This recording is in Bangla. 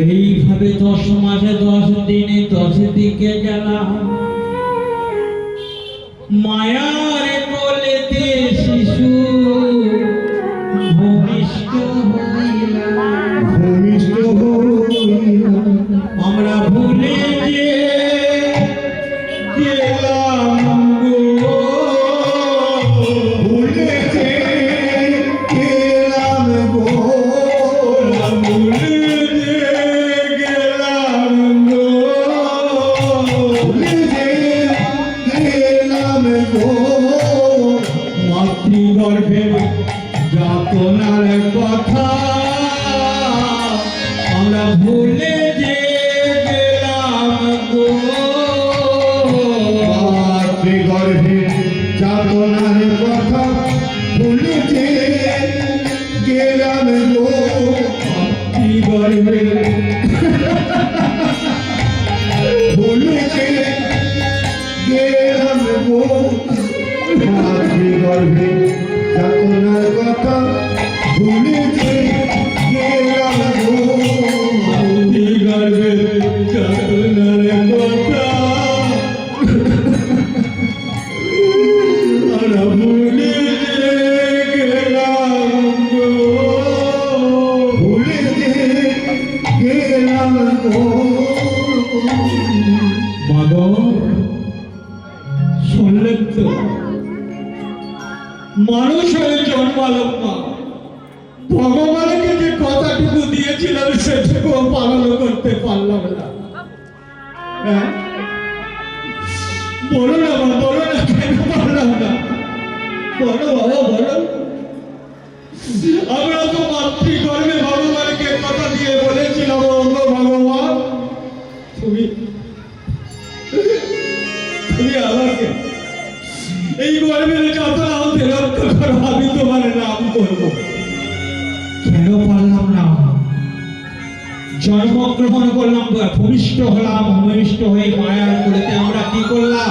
এইভাবে দশ মাসে দশ দিনে দশ দিকে গেলাম। মায়ার মাতৃগর্ভে যাতনার কথা আমরা ভুলে শুনলেন তো? মানুষ হয়ে জন্মালাম মা। ভগবানকে যে কথাটুকু দিয়েছিলাম, সেটুকু পালন করতে পারলাম না। হ্যাঁ? বলো না মা, বলো না কেন পারলাম না? বলো বাবা, বলো। আমরা তো মাতৃগর্ভে ভগবানকে কথা দিয়ে বলেছিলাম অঙ্গ ভগবান। তুমি তুমি আমাকে এই গর্বের যাত্রা জন্মগ্রহণ করলাম ভূমিষ্ঠ হলাম ভূমিষ্ঠ হয়ে মায়ার করেতে আমরা কি করলাম?